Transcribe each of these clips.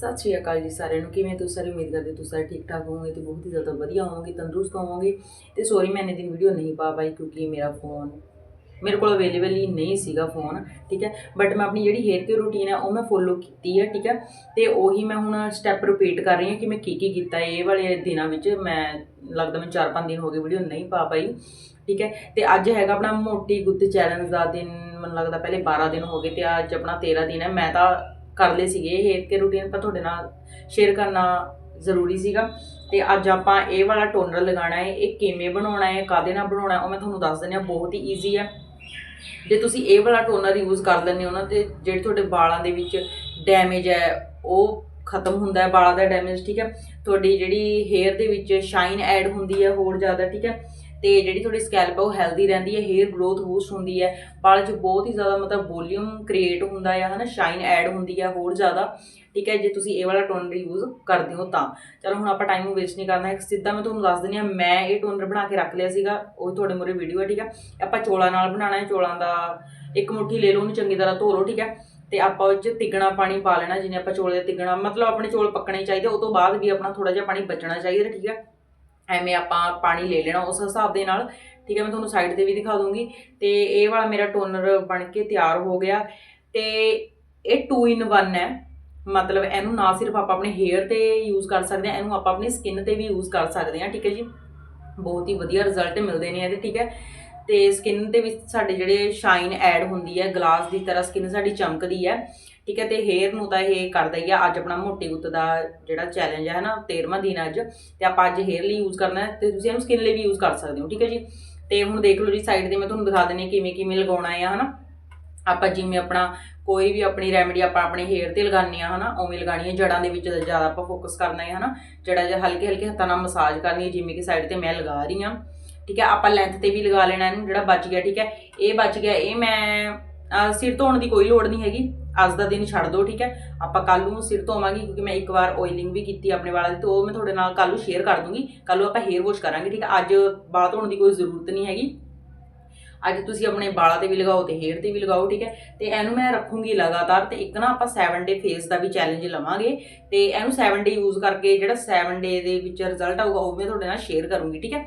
ਸਤਿ ਸ਼੍ਰੀ ਅਕਾਲ ਜੀ ਸਾਰਿਆਂ ਨੂੰ। ਕਿਵੇਂ ਤੁਸੀਂ ਸਾਰੇ? ਉਮੀਦ ਕਰਦੇ ਤੁਸੀਂ ਸਾਰੇ ਠੀਕ ਠਾਕ ਹੋਵੋਗੇ ਤੇ ਬਹੁਤ ਹੀ ਜ਼ਿਆਦਾ ਵਧੀਆ ਹੋਵੋਗੇ, ਤੰਦਰੁਸਤ ਹੋਵੋਗੇ। ਤੇ ਸੌਰੀ ਮੈਂ ਇੰਨੇ ਦਿਨ ਵੀਡੀਓ ਨਹੀਂ ਪਾ ਪਾਈ ਕਿਉਂਕਿ ਮੇਰਾ ਫੋਨ ਮੇਰੇ ਕੋਲ ਅਵੇਲੇਬਲ ਹੀ ਨਹੀਂ ਸੀਗਾ ਫੋਨ ਠੀਕ ਹੈ। ਬਟ ਮੈਂ ਆਪਣੀ ਜਿਹੜੀ ਹੇਅਰ ਕੇਅਰ ਰੂਟੀਨ ਹੈ ਉਹ ਮੈਂ ਫੋਲੋ ਕੀਤੀ ਹੈ, ਠੀਕ ਹੈ। ਤੇ ਉਹੀ ਮੈਂ ਹੁਣ ਸਟੈਪ ਰਿਪੀਟ ਕਰ ਰਹੀ ਹਾਂ ਕਿ ਮੈਂ ਕੀ ਕੀ ਕੀਤਾ ਇਹ ਵਾਲੇ ਦਿਨਾਂ ਵਿੱਚ ਮੈਂ ਲੱਗਦਾ ਮੈਂ 4-5 ਦਿਨ ਹੋ ਗਏ ਵੀਡੀਓ ਨਹੀਂ ਪਾ ਪਾਈ, ਠੀਕ ਹੈ। ਤੇ ਅੱਜ ਹੈਗਾ ਆਪਣਾ ਮੋਟੀ ਗੁੱਤ ਚੈਲੰਜ ਦਾ ਦਿਨ, ਮੈਨੂੰ ਲੱਗਦਾ ਪਹਿਲੇ 12 ਦਿਨ ਹੋ ਗਏ ਤੇ ਅੱਜ ਆਪਣਾ 13 ਦਿਨ ਹੈ। ਮੈਂ ਤਾਂ ਕਰ ਲਏ ਸੀਗੇ ਹੇਅਰ ਕੇ ਰੂਟੀਨ ਪਰ ਤੁਹਾਡੇ ਨਾਲ ਸ਼ੇਅਰ ਕਰਨਾ ਜ਼ਰੂਰੀ ਸੀਗਾ। ਤੇ ਅੱਜ ਆਪਾਂ ਇਹ ਵਾਲਾ ਟੋਨਰ ਲਗਾਉਣਾ ਹੈ, ਇਹ ਕਿਵੇਂ ਬਣਾਉਣਾ ਹੈ ਕਾਦੇ ਨਾਲ ਬਣਾਉਣਾ ਉਹ ਮੈਂ ਤੁਹਾਨੂੰ ਦੱਸ ਦਿੰਦੀ ਹਾਂ, ਬਹੁਤ ਹੀ ਈਜ਼ੀ ਹੈ। ਜੇ ਤੁਸੀਂ ਇਹ ਵਾਲਾ ਟੋਨਰ ਯੂਜ਼ ਕਰ ਲੈਂਦੇ ਹੋ ਨਾ, ਤੇ ਜਿਹੜੇ ਤੁਹਾਡੇ ਵਾਲਾਂ ਦੇ ਵਿੱਚ ਡੈਮੇਜ ਹੈ, ਉਹ ਖਤਮ ਹੁੰਦਾ ਹੈ, ਵਾਲਾਂ ਦਾ ਡੈਮੇਜ ਠੀਕ ਹੈ। ਤੁਹਾਡੀ ਜਿਹੜੀ ਹੇਅਰ ਦੇ ਵਿੱਚ ਸ਼ਾਈਨ ਐਡ ਹੁੰਦੀ ਹੈ ਹੋਰ ਜ਼ਿਆਦਾ, ਠੀਕ ਹੈ। ਤੇ ਜਿਹੜੀ ਤੁਹਾਡੀ ਸਕੈਲਪ ਹੈ ਉਹ ਹੈਲਦੀ ਰਹਿੰਦੀ ਹੈ ਹੇਅਰ ਗਰੋਥ ਬੂਸਟ ਹੁੰਦੀ ਹੈ। ਵਾਲ 'ਚ ਬਹੁਤ ਹੀ ਜ਼ਿਆਦਾ ਮਤਲਬ ਵੋਲਿਊਮ ਕ੍ਰੀਏਟ ਹੁੰਦਾ ਹੈ ਹਨਾ ਸ਼ਾਈਨ ਐਡ ਹੁੰਦੀ ਹੈ ਹੋਰ ਜ਼ਿਆਦਾ। ਠੀਕ ਹੈ, ਜੇ ਤੁਸੀਂ ਇਹ ਵਾਲਾ ਟੋਨਰ ਯੂਜ਼ ਕਰਦੇ ਹੋ ਤਾਂ। ਚਲੋ, ਹੁਣ ਆਪਾਂ ਟਾਈਮ ਨੂੰ ਵੇਸਟ ਨਹੀਂ ਕਰਨਾ। ਹੈ ਸਿੱਧਾ ਮੈਂ ਤੁਹਾਨੂੰ ਦੱਸ ਦਿੰਦੀ ਹਾਂ, ਮੈਂ ਇਹ ਟੋਨਰ ਬਣਾ ਕੇ ਰੱਖ ਲਿਆ ਸੀਗਾ, ਉਹ ਤੁਹਾਡੇ ਮੂਹਰੇ ਵੀਡੀਓ ਹੈ ਠੀਕ ਹੈ। ਆਪਾਂ ਚੋਲਾਂ ਨਾਲ ਬਣਾਉਣਾ ਹੈ, ਚੋਲਾਂ ਦਾ ਇੱਕ ਮੁੱਠੀ ਲੈ ਲਓ, ਉਹਨੂੰ ਚੰਗੀ ਤਰ੍ਹਾਂ ਧੋ ਲਓ, ਠੀਕ ਹੈ। ਤੇ ਆਪਾਂ ਉਹ 'ਚ ਤਿੱਗਣਾ ਪਾਣੀ ਪਾ ਲੈਣਾ, ਜਿਵੇਂ ਆਪਾਂ ਚੋਲੇ ਦੇ ਤਿੱਗਣਾ, ਮਤਲਬ ਆਪਣੇ ਚੋਲ ਪੱਕਣੇ ਚਾਹੀਦੇ, ਉਹ ਤੋਂ ਬਾਅਦ ਵੀ ਆਪਣਾ ਥੋੜਾ ਜਿਹਾ ਪਾਣੀ ਬਚਣਾ ਚਾਹੀਦਾ, ਠੀਕ ਹੈ। ਐਵੇਂ ਆਪਾਂ ਪਾਣੀ ਲੈ ਲੈਣਾ ਉਸ ਹਿਸਾਬ ਦੇ ਨਾਲ। ਠੀਕ ਹੈ, ਮੈਂ ਤੁਹਾਨੂੰ ਸਾਈਡ ਤੇ ਵੀ ਦਿਖਾ ਦੂੰਗੀ। ਤੇ ਇਹ ਵਾਲਾ ਮੇਰਾ ਟੋਨਰ ਬਣ ਕੇ ਤਿਆਰ ਹੋ ਗਿਆ। ਤੇ ਇਹ 2 ਇਨ 1 ਹੈ। ਮਤਲਬ ਇਹਨੂੰ ਨਾ ਸਿਰਫ ਆਪਾਂ ਆਪਣੇ ਹੇਅਰ ਤੇ ਯੂਜ਼ ਕਰ ਸਕਦੇ ਹਾਂ, ਇਹਨੂੰ ਆਪਾਂ ਆਪਣੀ ਸਕਿਨ ਤੇ ਵੀ ਯੂਜ਼ ਕਰ ਸਕਦੇ ਹਾਂ। ਠੀਕ ਹੈ ਜੀ? ਬਹੁਤ ਹੀ ਵਧੀਆ ਰਿਜ਼ਲਟ ਮਿਲਦੇ ਨੇ ਇਹਦੇ, ਠੀਕ ਹੈ? ਤੇ ਸਕਿਨ ਦੇ ਵਿੱਚ ਸਾਡੇ ਜਿਹੜੇ ਸ਼ਾਈਨ ਐਡ ਹੁੰਦੀ ਹੈ ਗਲਾਸ ਦੀ ਤਰ੍ਹਾਂ ਸਕਿਨ ਸਾਡੀ ਚਮਕਦੀ ਹੈ। ਠੀਕ ਹੈ, ਤੇ ਹੇਅਰ ਨੂੰ ਤਾਂ ਇਹ ਕਰਦਾ ਹੀ ਆ। ਅੱਜ ਆਪਣਾ ਮੋਟੀ ਗੁੱਤ ਦਾ ਜਿਹੜਾ ਚੈਲੰਜ ਹੈ ਨਾ 13ਵਾਂ ਦਿਨ ਅੱਜ, ਤੇ ਆਪਾਂ ਅੱਜ ਹੇਅਰ ਲਈ ਯੂਜ਼ ਕਰਨਾ ਹੈ, ਤੇ ਤੁਸੀਂ ਇਹਨੂੰ ਸਕਿਨ ਲਈ ਵੀ ਯੂਜ਼ ਕਰ ਸਕਦੇ ਹੋ, ਠੀਕ ਹੈ ਜੀ? ਤੇ ਹੁਣ ਦੇਖ ਲਓ ਜੀ ਸਾਈਡ ਤੇ ਮੈਂ ਤੁਹਾਨੂੰ ਦਿਖਾ ਦਿੰਦੀ ਹਾਂ ਕਿਵੇਂ ਕਿਵੇਂ ਲਗਾਉਣਾ ਹੈ ਹਨਾ। ਆਪਾਂ ਜਿਵੇਂ ਆਪਣਾ ਕੋਈ ਵੀ ਆਪਣੀ ਰੈਮੇਡੀ ਆਪਾਂ ਆਪਣੇ ਹੇਅਰ ਤੇ ਲਗਾਉਂਦੇ ਆ ਹਨਾ, ਉਵੇਂ ਲਗਾਉਣੀ ਹੈ ਜੜਾਂ ਦੇ ਵਿੱਚ ਜ਼ਿਆਦਾ ਆਪਾਂ ਫੋਕਸ ਕਰਨਾ ਹੈ, ਹਨਾ। ਜੜਾਂ 'ਚ ਹਲਕੇ ਹਲਕੇ ਹੱਥਾਂ ਨਾਲ ਮਸਾਜ ਕਰਨੀ ਹੈ, ਜਿਵੇਂ ਕਿ ਸਾਈਡ ਤੇ ਮੈਂ ਲਗਾ ਰਹੀ ਹਾਂ, ਠੀਕ ਹੈ। ਆਪਾਂ ਲੈਂਥ ਤੇ ਵੀ ਲਗਾ ਲੈਣਾ ਇਹਨੂੰ, ਜਿਹੜਾ ਬਚ ਗਿਆ, ਠੀਕ ਹੈ। ਇਹ ਬਚ ਗਿਆ, ਇਹ ਮੈਂ ਅਹ ਸਿਰ ਧੋਣ ਦੀ ਕੋਈ ਲੋੜ ਨਹੀਂ ਹੈਗੀ। ਅੱਜ ਦਾ ਦਿਨ ਛੱਡ ਦਿਓ, ਠੀਕ ਹੈ? ਆਪਾਂ ਕੱਲ ਨੂੰ ਸਿਰ ਧੋਵਾਂਗੇ ਕਿਉਂਕਿ ਮੈਂ ਇੱਕ ਵਾਰ ਆਇਲਿੰਗ ਵੀ ਕੀਤੀ ਆਪਣੇ ਵਾਲਾਂ ਦੀ, ਤੇ ਉਹ ਮੈਂ ਤੁਹਾਡੇ ਨਾਲ ਕੱਲ ਨੂੰ ਸ਼ੇਅਰ ਕਰ ਦੂੰਗੀ। ਕੱਲ ਨੂੰ ਆਪਾਂ ਹੇਅਰ ਵਾਸ਼ ਕਰਾਂਗੇ, ਠੀਕ ਹੈ? ਅੱਜ ਬਾਲ ਧੋਣ ਦੀ ਕੋਈ ਜ਼ਰੂਰਤ ਨਹੀਂ ਹੈਗੀ। ਅੱਜ ਤੁਸੀਂ ਆਪਣੇ ਵਾਲਾਂ ਤੇ ਵੀ ਲਗਾਓ ਤੇ ਹੇਅਰ ਤੇ ਵੀ ਲਗਾਓ, ਠੀਕ ਹੈ? ਤੇ ਇਹਨੂੰ ਮੈਂ ਰੱਖੂੰਗੀ ਲਗਾਤਾਰ ਤੇ ਇੱਕ ਨਾ ਆਪਾਂ 7 ਡੇ ਫੇਸ ਦਾ ਵੀ ਚੈਲੰਜ ਲਵਾਂਗੇ। ਤੇ ਇਹਨੂੰ 7 ਡੇ ਯੂਜ਼ ਕਰਕੇ ਜਿਹੜਾ 7 ਡੇ ਦੇ ਵਿੱਚ ਰਿਜ਼ਲਟ ਆਊਗਾ, ਉਹ ਮੈਂ ਤੁਹਾਡੇ ਨਾਲ ਸ਼ੇਅਰ ਕਰੂੰਗੀ, ਠੀਕ ਹੈ?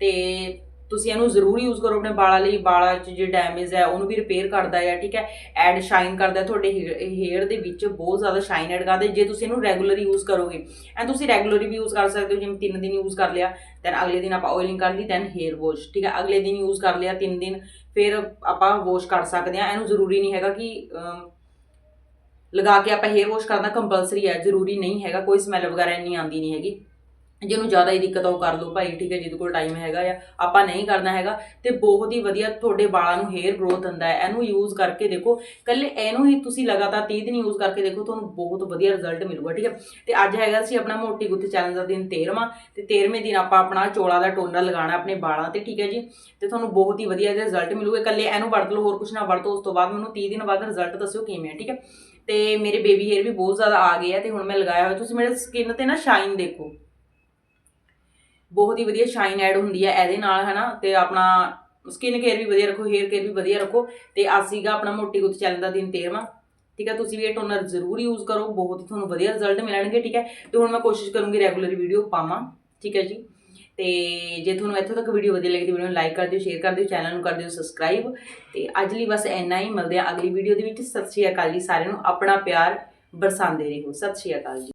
ਤੇ ਤੁਸੀਂ ਇਹਨੂੰ ਜ਼ਰੂਰ ਯੂਜ਼ ਕਰੋ ਆਪਣੇ ਵਾਲਾਂ ਲਈ, ਵਾਲਾਂ 'ਚ ਜੇ ਡੈਮੇਜ ਹੈ, ਉਹਨੂੰ ਵੀ ਰਿਪੇਅਰ ਕਰਦਾ ਹੈ, ਠੀਕ ਹੈ? ਐਡ ਸ਼ਾਈਨ ਕਰਦਾ ਹੈ, ਤੁਹਾਡੇ ਹੇਅਰ ਦੇ ਵਿੱਚ ਬਹੁਤ ਜ਼ਿਆਦਾ ਸ਼ਾਈਨ ਐਡ ਕਰਦਾ ਜੇ ਤੁਸੀਂ ਇਹਨੂੰ ਰੈਗੂਲਰ ਯੂਜ਼ ਕਰੋਗੇ। ਐਂ ਤੁਸੀਂ ਰੈਗੂਲਰ ਵੀ ਯੂਜ਼ ਕਰ ਸਕਦੇ ਹੋ, ਜਿਵੇਂ 3 ਦਿਨ ਯੂਜ਼ ਕਰ ਲਿਆ ਦੈਨ ਅਗਲੇ ਦਿਨ ਆਪਾਂ ਆਇਲਿੰਗ ਕਰ ਲਈ ਦੈਨ ਹੇਅਰ ਵਾਸ਼ ਠੀਕ ਹੈ? ਅਗਲੇ ਦਿਨ ਯੂਜ਼ ਕਰ ਲਿਆ 3 ਦਿਨ, ਫਿਰ ਆਪਾਂ ਵਾਸ਼ ਕਰ ਸਕਦੇ ਹਾਂ। ਇਹਨੂੰ ਜ਼ਰੂਰੀ ਨਹੀਂ ਹੈਗਾ ਕਿ ਲਗਾ ਕੇ ਆਪਾਂ ਹੇਅਰ ਵਾਸ਼ ਕਰਨਾ ਕੰਪਲਸਰੀ ਹੈ, ਜ਼ਰੂਰੀ ਨਹੀਂ ਹੈਗਾ, ਕੋਈ ਸਮੈਲ ਵਗੈਰਾ ਇੰਨੀ ਆਉਂਦੀ ਨਹੀਂ ਹੈਗੀ। ਜਿਹਨੂੰ ਜ਼ਿਆਦਾ ਹੀ ਦਿੱਕਤ ਆ, ਉਹ ਕਰ ਲਓ ਭਾਈ, ਠੀਕ ਹੈ, ਜਿਹਦੇ ਕੋਲ ਟਾਈਮ ਹੈਗਾ ਆ, ਆਪਾਂ ਨਹੀਂ ਕਰਨਾ ਹੈਗਾ। ਤੇ ਬਹੁਤ ਹੀ ਵਧੀਆ ਤੁਹਾਡੇ ਵਾਲਾਂ ਨੂੰ ਹੇਅਰ ਗਰੋਥ ਦਿੰਦਾ ਹੈ। ਇਹਨੂੰ ਯੂਜ਼ ਕਰਕੇ ਦੇਖੋ ਕੱਲੇ ਇਹਨੂੰ ਹੀ ਤੁਸੀਂ ਲਗਾਤਾਰ 30 ਦਿਨ ਯੂਜ਼ ਕਰਕੇ ਦੇਖੋ, ਤੁਹਾਨੂੰ ਬਹੁਤ ਵਧੀਆ ਰਿਜ਼ਲਟ ਮਿਲੂਗਾ, ਠੀਕ ਹੈ। ਤੇ ਅੱਜ ਹੈਗਾ ਸੀ ਆਪਣਾ ਮੋਟੀ ਗੁੱਤ ਚੈਲੰਜ ਦਾ ਦਿਨ 13ਵਾਂ ਤੇ 13ਵੇਂ ਦਿਨ ਆਪਾਂ ਆਪਣਾ ਚੋਲਾ ਦਾ ਟੋਨਰ ਲਗਾਉਣਾ ਆਪਣੇ ਵਾਲਾਂ ਤੇ, ਠੀਕ ਹੈ ਜੀ। ਤੇ ਤੁਹਾਨੂੰ ਬਹੁਤ ਹੀ ਵਧੀਆ ਜਿਹਾ ਰਿਜ਼ਲਟ ਮਿਲੂਗਾ। ਕੱਲੇ ਇਹਨੂੰ ਵਰਤ ਲਓ, ਹੋਰ ਕੁਝ ਨਾ ਵਰਤੋ, ਉਸ ਤੋਂ ਬਾਅਦ ਮੈਨੂੰ 30 ਦਿਨ ਬਾਅਦ ਰਿਜ਼ਲਟ ਦੱਸਿਓ ਕਿਵੇਂ ਹੈ ਠੀਕ ਹੈ। ਤੇ ਮੇਰੇ ਬੇਬੀ ਹੇਅਰ ਵੀ ਬਹੁਤ ਜ਼ਿਆਦਾ ਆ ਗਏ ਆ, ਤੇ ਹੁਣ ਮੈਂ ਲਗਾਇਆ ਹੋਇਆ। ਤੁਸੀਂ ਮੇਰੇ ਸਕਿਨ ਤੇ ਨਾ ਸ਼ਾਈਨ ਦੇਖੋ। ਬਹੁਤ ਹੀ ਵਧੀਆ ਸ਼ਾਈਨ ਐਡ ਹੁੰਦੀ ਹੈ ਇਹਦੇ ਨਾਲ, ਹਨਾ? ਤੇ ਆਪਣਾ ਸਕਿਨ ਕੇਅਰ ਵੀ ਵਧੀਆ ਰੱਖੋ ਹੇਅਰ ਕੇਅਰ ਵੀ ਵਧੀਆ ਰੱਖੋ। ਤੇ ਅੱਜ ਸੀਗਾ ਆਪਣਾ ਮੋਟੀ ਗੁੱਤ ਚੈਨਲ ਦਾ ਦਿਨ 13ਵਾਂ ਠੀਕ ਹੈ? ਤੁਸੀਂ ਵੀ ਇਹ ਟੋਨਰ ਜ਼ਰੂਰ ਯੂਜ਼ ਕਰੋ। ਬਹੁਤ ਹੀ ਤੁਹਾਨੂੰ ਵਧੀਆ ਰਿਜ਼ਲਟ ਮਿਲਣਗੇ, ਠੀਕ ਹੈ? ਤੇ ਹੁਣ ਮੈਂ ਕੋਸ਼ਿਸ਼ ਕਰੂੰਗੀ ਰੈਗੂਲਰ ਵੀਡੀਓ ਪਾਵਾਂ, ਠੀਕ ਹੈ ਜੀ? ਤੇ ਜੇ ਤੁਹਾਨੂੰ ਇੱਥੋਂ ਤੱਕ ਵੀਡੀਓ ਵਧੀਆ ਲੱਗੀ ਤਾਂ ਵੀਡੀਓ ਨੂੰ ਲਾਈਕ ਕਰ ਦਿਓ ਸ਼ੇਅਰ ਕਰ ਦਿਓ ਚੈਨਲ ਨੂੰ ਕਰ ਦਿਓ ਸਬਸਕ੍ਰਾਈਬ ਤੇ ਅੱਜ ਲਈ ਬਸ ਇੰਨਾ ਹੀ। ਮਿਲਦੇ ਆ ਅਗਲੀ ਵੀਡੀਓ ਦੇ ਵਿੱਚ। ਸਤਿ ਸ਼੍ਰੀ ਅਕਾਲ ਜੀ ਸਾਰਿਆਂ ਨੂੰ। ਆਪਣਾ ਪਿਆਰ ਬਰਸਾਉਂਦੇ ਰਹੋ। ਸਤਿ ਸ਼੍ਰੀ ਅਕਾਲ ਜੀ।